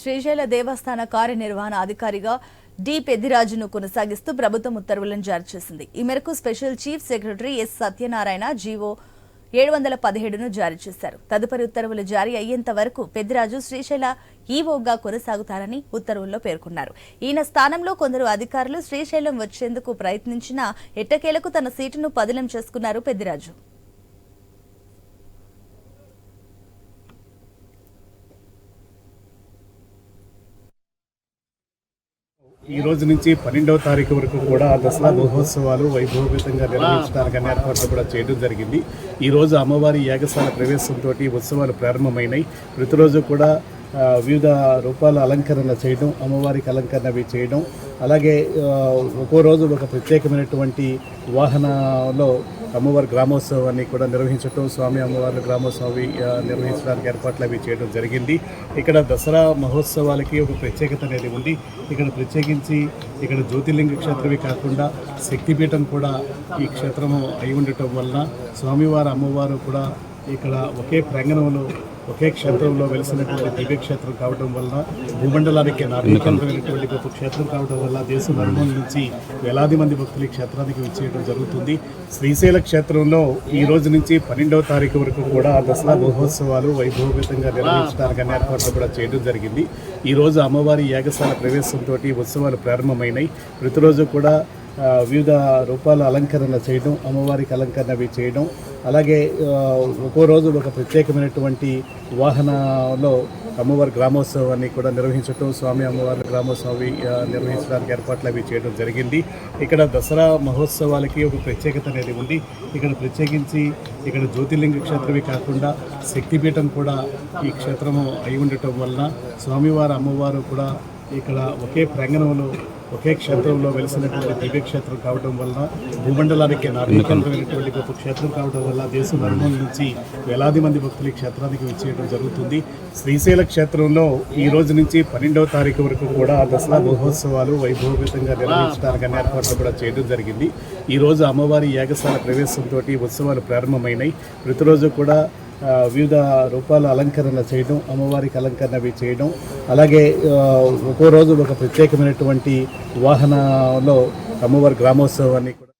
శ్రీశైల దేవస్థాన కార్యనిర్వహణ అధికారిగా డి పెద్దిరాజును కొనసాగిస్తూ ప్రభుత్వం ఉత్తర్వులను జారీ చేసింది. ఈ మేరకు special chief secretary S Satyanarayana GO ఏడు వందల పదిహేడును జారీ చేశారు. తదుపరి ఉత్తర్వులు జారీ అయ్యేంత వరకు పెద్దిరాజు శ్రీశైల ఈవోగా కొనసాగుతారని ఉత్తర్వుల్లో పేర్కొన్నారు. ఈయన స్థానంలో కొందరు అధికారులు శ్రీశైలం వచ్చేందుకు ప్రయత్నించినా ఎట్టకేలకు తన సీటును పదిలం చేసుకున్నారు పెద్దిరాజు. ఈ రోజు నుంచి పన్నెండవ తారీఖు వరకు కూడా దసరా మహోత్సవాలు వైభవపేతంగా నిర్వహించడానికి అన్ని ఏర్పాట్లు కూడా చేయడం జరిగింది. ఈ రోజు అమ్మవారి యాగశాల ప్రవేశంతో ఉత్సవాలు ప్రారంభమైనాయి. ప్రతిరోజు కూడా వివిధ రూపాల అలంకరణ చేయడం అమ్మవారికి అలంకరణ అవి చేయడం అలాగే ఒక్కో రోజు ఒక ప్రత్యేకమైనటువంటి వాహనంలో అమ్మవారి గ్రామోత్సవాన్ని కూడా నిర్వహించడం స్వామి అమ్మవారి గ్రామోత్సవం నిర్వహించడానికి ఏర్పాట్లు అవి చేయడం జరిగింది. ఇక్కడ దసరా మహోత్సవాలకి ఒక ప్రత్యేకత అనేది ఉంది. ఇక్కడ ప్రత్యేకించి ఇక్కడ జ్యోతిర్లింగ క్షేత్రమే కాకుండా శక్తిపీఠం కూడా ఈ క్షేత్రము అయి ఉండటం వలన స్వామివారు అమ్మవారు కూడా ఇక్కడ ఒకే ప్రాంగణంలో ఒకే క్షేత్రంలో వెలిసినటువంటి దివ్య క్షేత్రం కావడం వలన భూమండలానికి నాటకమైనటువంటి గొప్ప క్షేత్రం కావడం వల్ల దేశ నలుమూల నుంచి వేలాది మంది భక్తులు ఈ క్షేత్రానికి విచ్చేయడం జరుగుతుంది. శ్రీశైల క్షేత్రంలో ఈ రోజు నుంచి పన్నెండవ తారీఖు వరకు కూడా దసరా మహోత్సవాలు వైభవపేతంగా నిర్వహించడానికి అన్ని ఏర్పాట్లు కూడా చేయడం జరిగింది. ఈ రోజు అమ్మవారి యాగశాల ప్రవేశంతో ఉత్సవాలు ప్రారంభమైనాయి. ప్రతిరోజు కూడా వివిధ రూపాల అలంకరణ చేయడం అమ్మవారికి అలంకరణ అవి చేయడం అలాగే ఒక్కో రోజు ఒక ప్రత్యేకమైనటువంటి వాహనంలో అమ్మవారి గ్రామోత్సవాన్ని కూడా నిర్వహించడం స్వామి అమ్మవారి గ్రామోత్సవం నిర్వహించడానికి ఏర్పాట్లు అవి చేయడం జరిగింది. ఇక్కడ దసరా మహోత్సవాలకి ఒక ప్రత్యేకత అనేది ఉంది. ఇక్కడ ప్రత్యేకించి ఇక్కడ జ్యోతిర్లింగ క్షేత్రమే కాకుండా శక్తిపీఠం కూడా ఈ క్షేత్రము అయి ఉండటం వలన స్వామివారు అమ్మవారు కూడా ఇక్కడ ఒకే ప్రాంగణంలో ఒకే క్షేత్రంలో వెలిసినటువంటి దివ్యక్షేత్రం కావడం వలన భూమండలానికి నాటకమైనటువంటి గొప్ప క్షేత్రం కావడం వల్ల దేశ నలుమూల నుంచి వేలాది మంది భక్తులు ఈ క్షేత్రానికి వచ్చేయడం జరుగుతుంది. శ్రీశైల క్షేత్రంలో ఈ రోజు నుంచి పన్నెండవ తారీఖు వరకు కూడా దసరా మహోత్సవాలు వైభవపేతంగా నిర్వహించడానికి అన్ని ఏర్పాట్లు కూడా చేయడం జరిగింది. ఈరోజు అమ్మవారి యాగశాల ప్రవేశంతో ఉత్సవాలు ప్రారంభమైనాయి. ప్రతిరోజు కూడా వివిధ రూపాల అలంకరణ చేయడం అమ్మవారికి అలంకరణ అవి చేయడం అలాగే ఒక్కో రోజు ఒక ప్రత్యేకమైనటువంటి వాహనంలో అమ్మవారి గ్రామోత్సవాన్ని కూడా